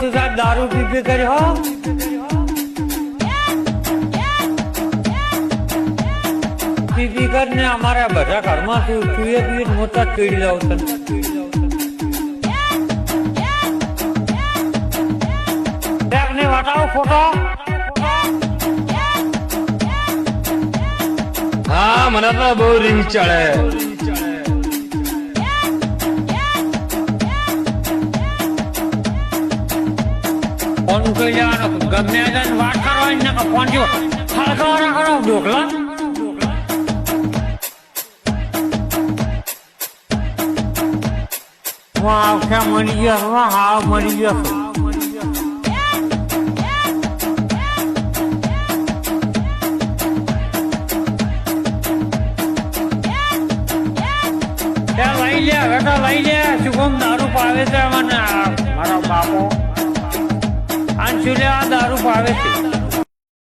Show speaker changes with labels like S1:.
S1: તું સાહેબ દારૂ પીપી કરી હો પીપી કરીને અમારા બધા ઘરમાં તું તું પીએ મોટા ચીડી જાવ તને ને ફોટો
S2: હા મને તો બહુ રીંગ ચડે
S1: ફોન કરી જવાનો ગમે તેને વાત કરવાની ને ફોન જો. હળગાવાના કરો, ઢોકલા. વાહ આખા મળી ગયા હા મળી ગયા લઈ લે, હવે તો લઈ લે. શુભમ દારૂ પાવે છે મને? મારો બાપો. શું દારૂ ફાવે છે.